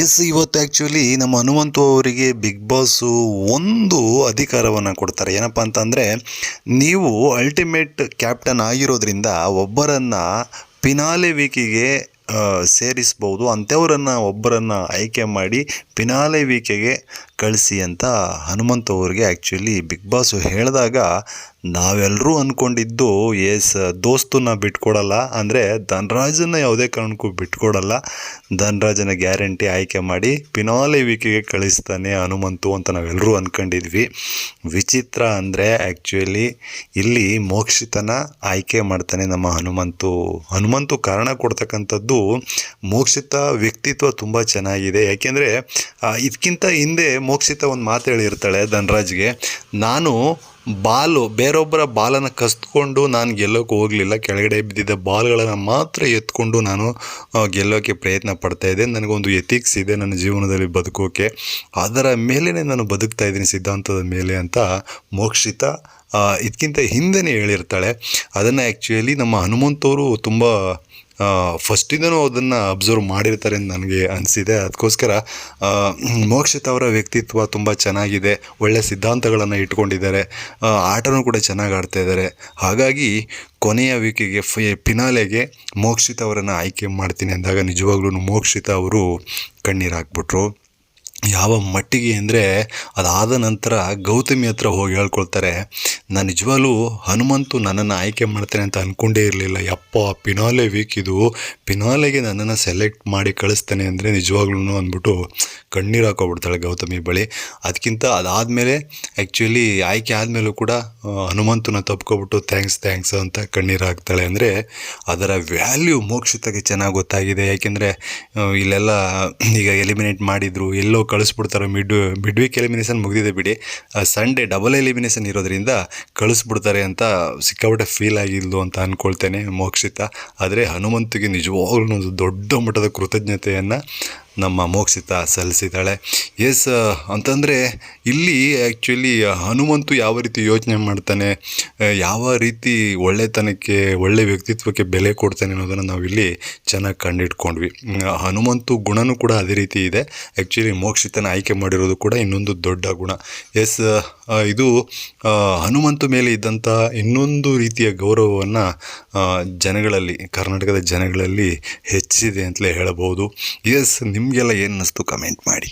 S ಇವತ್ತು actually ನಮ್ಮ ಹನುಮಂತು ಅವರಿಗೆ ಬಿಗ್ ಬಾಸು ಒಂದು ಅಧಿಕಾರವನ್ನು ಕೊಡ್ತಾರೆ. ಏನಪ್ಪ ಅಂತಂದರೆ, ನೀವು ಅಲ್ಟಿಮೇಟ್ ಕ್ಯಾಪ್ಟನ್ ಆಗಿರೋದ್ರಿಂದ ಒಬ್ಬರನ್ನು ಪಿನಾಲೆ ವೀಕಿಗೆ ಸೇರಿಸ್ಬೋದು. ಅಂಥವರನ್ನು ಒಬ್ಬರನ್ನು ಆಯ್ಕೆ ಮಾಡಿ ಪಿನಾಲೆ ವೀಕೆಗೆ ಕಳಿಸಿ ಅಂತ ಹನುಮಂತ ಅವ್ರಿಗೆ ಆ್ಯಕ್ಚುಲಿ ಬಿಗ್ ಬಾಸು ಹೇಳಿದಾಗ ನಾವೆಲ್ಲರೂ ಅಂದ್ಕೊಂಡಿದ್ದು ಎಸ್ ದೋಸ್ತನ್ನ ಬಿಟ್ಕೊಡಲ್ಲ, ಅಂದರೆ ಧನ್ರಾಜನ್ನ ಯಾವುದೇ ಕಾರಣಕ್ಕೂ ಬಿಟ್ಕೊಡಲ್ಲ. ಧನ್ರಾಜನ ಗ್ಯಾರಂಟಿ ಆಯ್ಕೆ ಮಾಡಿ ಪಿನಾಲೆ ವೀಕಿಗೆ ಕಳಿಸ್ತಾನೆ ಹನುಮಂತು ಅಂತ ನಾವೆಲ್ಲರೂ ಅಂದ್ಕೊಂಡಿದ್ವಿ ವಿಚಿತ್ರ ಅಂದರೆ ಆ್ಯಕ್ಚುಲಿ ಇಲ್ಲಿ ಮೋಕ್ಷಿತನ ಆಯ್ಕೆ ಮಾಡ್ತಾನೆ ನಮ್ಮ ಹನುಮಂತು. ಹನುಮಂತು ಕಾರಣ ಕೊಡ್ತಕ್ಕಂಥದ್ದು ಮೋಕ್ಷಿತ ವ್ಯಕ್ತಿತ್ವ ತುಂಬ ಚೆನ್ನಾಗಿದೆ. ಯಾಕೆಂದರೆ ಇದಕ್ಕಿಂತ ಹಿಂದೆ ಮೋಕ್ಷಿತ ಒಂದು ಮಾತು ಹೇಳಿರ್ತಾಳೆ ಧನರಾಜ್ಗೆ. ನಾನು ಬಾಲು, ಬೇರೊಬ್ಬರ ಬಾಲನ್ನು ಕಸ್ತ್ಕೊಂಡು ನಾನು ಗೆಲ್ಲೋಕೆ ಹೋಗಲಿಲ್ಲ. ಕೆಳಗಡೆ ಬಿದ್ದಿದ್ದ ಬಾಲ್ಗಳನ್ನು ಮಾತ್ರ ಎತ್ಕೊಂಡು ನಾನು ಗೆಲ್ಲೋಕ್ಕೆ ಗೆಲ್ಲೋಕೆ ಪ್ರಯತ್ನ ಪಡ್ತಾ ಇದ್ದೆ. ನನಗೊಂದು ಎಥಿಕ್ಸ್ ಇದೆ ನನ್ನ ಜೀವನದಲ್ಲಿ ಬದುಕೋಕೆ. ಅದರ ಮೇಲೇ ನಾನು ಬದುಕ್ತಾ ಇದ್ದೀನಿ ಸಿದ್ಧಾಂತದ ಮೇಲೆ ಅಂತ ಮೋಕ್ಷಿತ ಇದಕ್ಕಿಂತ ಹಿಂದೆನೇ ಹೇಳಿರ್ತಾಳೆ. ಅದನ್ನು ಆ್ಯಕ್ಚುಲಿ ನಮ್ಮ ಹನುಮಂತವರು ತುಂಬ ಫಸ್ಟಿಂದನೂ ಅದನ್ನು ಅಬ್ಸರ್ವ್ ಮಾಡಿರ್ತಾರೆ ಅಂತ ನನಗೆ ಅನಿಸಿದೆ. ಅದಕ್ಕೋಸ್ಕರ ಮೋಕ್ಷಿತ್ ಅವರ ವ್ಯಕ್ತಿತ್ವ ತುಂಬ ಚೆನ್ನಾಗಿದೆ. ಒಳ್ಳೆಯ ಸಿದ್ಧಾಂತಗಳನ್ನು ಇಟ್ಕೊಂಡಿದ್ದಾರೆ. ಆಟನೂ ಕೂಡ ಚೆನ್ನಾಗಿ ಆಡ್ತಾ ಇದ್ದಾರೆ. ಹಾಗಾಗಿ ಕೊನೆಯ ವೀಕಿಗೆ ಪಿನಾಲೆಗೆ ಮೋಕ್ಷಿತ್ ಅವರನ್ನು ಆಯ್ಕೆ ಮಾಡ್ತೀನಿ ಅಂದಾಗ ನಿಜವಾಗ್ಲೂ ಮೋಕ್ಷಿತ ಅವರು ಕಣ್ಣೀರು ಹಾಕ್ಬಿಟ್ರು. ಯಾವ ಮಟ್ಟಿಗೆ ಅಂದರೆ ಅದಾದ ನಂತರ ಗೌತಮಿ ಹತ್ರ ಹೋಗಿ ಹೇಳ್ಕೊಳ್ತಾರೆ, ನಾನು ನಿಜವಾಗ್ಲೂ ಹನುಮಂತು ನನ್ನನ್ನು ಆಯ್ಕೆ ಮಾಡ್ತೇನೆ ಅಂತ ಅಂದ್ಕೊಂಡೇ ಇರಲಿಲ್ಲ. ಯಪ್ಪ, ಪಿನಾಲೆ ವೀಕ್ ಇದು ಪಿನಾಲೆಗೆ ನನ್ನನ್ನು ಸೆಲೆಕ್ಟ್ ಮಾಡಿ ಕಳಿಸ್ತಾನೆ ಅಂದರೆ ನಿಜವಾಗ್ಲೂ ಅಂದ್ಬಿಟ್ಟು ಕಣ್ಣೀರು ಹಾಕೋಬಿಡ್ತಾಳೆ ಗೌತಮಿ ಬಳಿ. ಅದಕ್ಕಿಂತ ಅದಾದಮೇಲೆ ಆ್ಯಕ್ಚುಲಿ ಆಯ್ಕೆ ಆದಮೇಲೂ ಕೂಡ ಹನುಮಂತನ ತಪ್ಕೊಬಿಟ್ಟು ಥ್ಯಾಂಕ್ಸ್ ಥ್ಯಾಂಕ್ಸ್ ಅಂತ ಕಣ್ಣೀರು ಹಾಕ್ತಾಳೆ ಅಂದರೆ ಅದರ ವ್ಯಾಲ್ಯೂ ಮೋಕ್ಷಿತಗೆ ಚೆನ್ನಾಗಿ ಗೊತ್ತಾಗಿದೆ. ಯಾಕೆಂದರೆ ಇಲ್ಲೆಲ್ಲ ಈಗ ಎಲಿಮಿನೇಟ್ ಮಾಡಿದ್ರು, ಎಲ್ಲೋ ಕಳಿಸ್ಬಿಡ್ತಾರೆ ಮಿಡ್ ಮಿಡ್ ವೀಕ್ ಎಲಿಮಿನೇಷನ್ ಮುಗಿದಿದೆ ಬಿಡಿ. ಸಂಡೇ ಡಬಲ್ ಎಲಿಮಿನೇಷನ್ ಇರೋದ್ರಿಂದ ಕಳಿಸ್ಬಿಡ್ತಾರೆ ಅಂತ ಸಿಕ್ಕಾಪಟ್ಟೆ ಫೀಲ್ ಆಗಿದ್ಲು ಅಂತ ಅಂದ್ಕೊಳ್ತೇನೆ ಮೋಕ್ಷಿತ. ಆದರೆ ಹನುಮಂತಿಗೆ ನಿಜವಾಗ್ಲೂ ಒಂದು ದೊಡ್ಡ ಮಟ್ಟದ ಕೃತಜ್ಞತೆಯನ್ನು ನಮ್ಮ ಮೋಕ್ಷಿತ ಸಲ್ಲಿಸಿದ್ದಾಳೆ. ಎಸ್ ಅಂತಂದರೆ ಇಲ್ಲಿ ಆ್ಯಕ್ಚುಲಿ ಹನುಮಂತು ಯಾವ ರೀತಿ ಯೋಚನೆ ಮಾಡ್ತಾನೆ ಯಾವ ರೀತಿ ಒಳ್ಳೆತನಕ್ಕೆ, ಒಳ್ಳೆ ವ್ಯಕ್ತಿತ್ವಕ್ಕೆ ಬೆಲೆ ಕೊಡ್ತಾನೆ ಅನ್ನೋದನ್ನು ನಾವಿಲ್ಲಿ ಚೆನ್ನಾಗಿ ಕಂಡಿಟ್ಕೊಂಡ್ವಿ. ಹನುಮಂತು ಗುಣನೂ ಕೂಡ ಅದೇ ರೀತಿ ಇದೆ. ಆ್ಯಕ್ಚುಲಿ ಮೋಕ್ಷಿತನ ಆಯ್ಕೆ ಮಾಡಿರೋದು ಕೂಡ ಇನ್ನೊಂದು ದೊಡ್ಡ ಗುಣ. ಎಸ್ ಇದು ಹನುಮಂತು ಮೇಲೆ ಇದ್ದಂಥ ಇನ್ನೊಂದು ರೀತಿಯ ಗೌರವವನ್ನು ಜನಗಳಲ್ಲಿ, ಕರ್ನಾಟಕದ ಜನಗಳಲ್ಲಿ ಹೆಚ್ಚಿದೆ ಅಂತಲೇ ಹೇಳಬಹುದು. ಎಸ್ ನಿಮಗೆಲ್ಲ ಏನು ಅನ್ನಿಸ್ತು ಕಮೆಂಟ್ ಮಾಡಿ.